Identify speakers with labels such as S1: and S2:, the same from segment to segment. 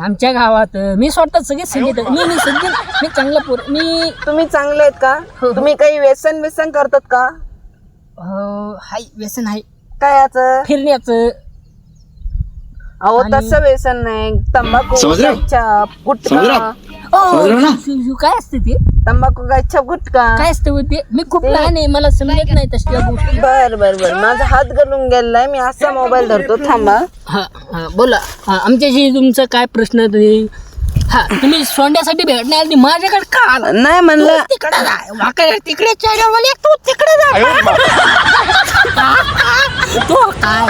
S1: आमच्या गावात मी स्वतः सगळे संगीत मी मी संगीत मी चांगला पोर मी
S2: तुम्ही चांगले आहेत का? तुम्ही काही व्यसन व्यसन करतात का?
S1: अं, हाय व्यसन आहे.
S2: काय याचं?
S1: फिरण्याचं.
S2: अहो
S1: आणि-
S2: तसं व्यसन नाही. तंबाखू
S3: हो?
S2: गुटखा.
S3: हो? समजलं ना?
S1: शु- काय असते ते?
S2: तंबाखू गच्चा गुटखा
S1: काय असते हो ते? मी खूप लहान आहे मला समजत नाही तसल्या गोष्टी.
S2: बर बर बर. माझा हात गलून गेलाय मी असा मोबाईल धरतो. थांबा.
S1: हा हा बोला. हा, आमच्याशी तुमचा काय प्रश्न तुम्ही हा तुम्ही सोंड्यासाठी भेटणार आणि माझ्याकडे का आला?
S2: नाही म्हणलं.
S1: तिकडे जाय वाकडे तिकडे चढवले तू तिकडे जा. तू काय?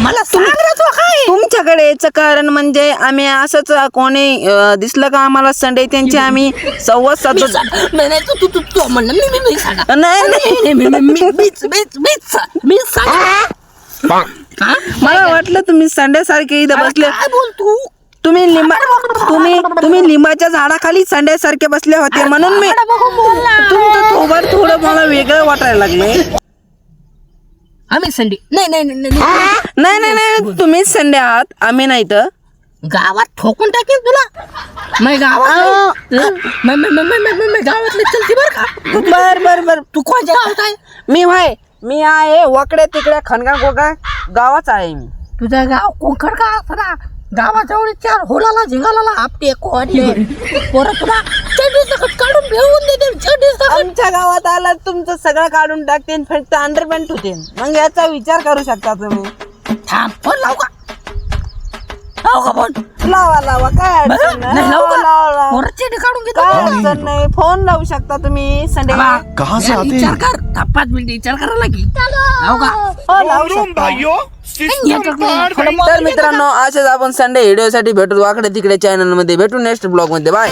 S1: मला सांग रे तू काय?
S2: तुमच्याकडे यायचं कारण म्हणजे आम्ही असंच कोणी अं, दिसलं का आम्हाला संडे? त्यांची आम्ही संवाद
S1: मी
S2: साधतो
S1: नाही नाही, तू तू तू तू म्हणलं मी मी मी सांगा.
S2: नाही नाही.
S1: नाही, मी- मी- मी- मीच मीच मीच. सांग- मीच सांग. हा?
S2: मला वाटलं तुम्ही संडे सारखे इथं बसले.
S1: काय बोल तू
S2: तुम्ही लिंबा तुम्ही तुम्ही लिंबाच्या झाडाखाली संडे सारखे बसले होते म्हणून मी तुमचं थोबड थोडं मला वेगळं वाटायला लागलंय.
S1: आम्ही संडे नाही नाही नाही, नाही
S2: नाही. नाही नाही तुम्हीच संडे आहात आम्ही नाही तर.
S1: गावात ठोकून टाकेल तुला. नाही गावात नाही, नाही, नाही, नाही, नाही, नाही, गावातले चलती बर का?
S2: बर बर बर.
S1: तू कोणत्या गावात आहे?
S2: मी व्हाय मी आहे वकडे तिकडे खनगा कोका गावाच आहे मी.
S1: तुझं गाव कोंकण का असरा गावाजवळ चार होलाला झिंगाला आपटे कोणी. पोरं तुला सकट काढून भेवून
S2: आमच्या गावात आला तुमचं सगळं काढून टाकते फक्त अंडरपॅन्ट होते. मग याचा विचार करू शकता तुम्ही.
S1: थांब फोन लाव का? लाव का फोन?
S2: लावा लावा काय अडचण नाही.
S1: नाही. लाव
S2: लावा, लावा,
S1: का
S2: लावा.
S1: पोरं चड्डी काढून घेतो.
S2: काय अडचण नाही. फोन लावू शकता तुम्ही संडे.
S1: बाबा,
S3: कहाँ से
S1: या
S3: आते
S1: विचार
S3: हैं?
S1: कर. दहा पाच मिनिट विचार करायला की लाव का?
S2: हो लावू शकता.
S1: थोडं
S2: तर मित्रांनो असेच आपण संडे व्हिडिओ साठी भेटू. वाकडे तिकडे चॅनलमध्ये भेटू. नेक्स्ट ब्लॉगमध्ये. बाय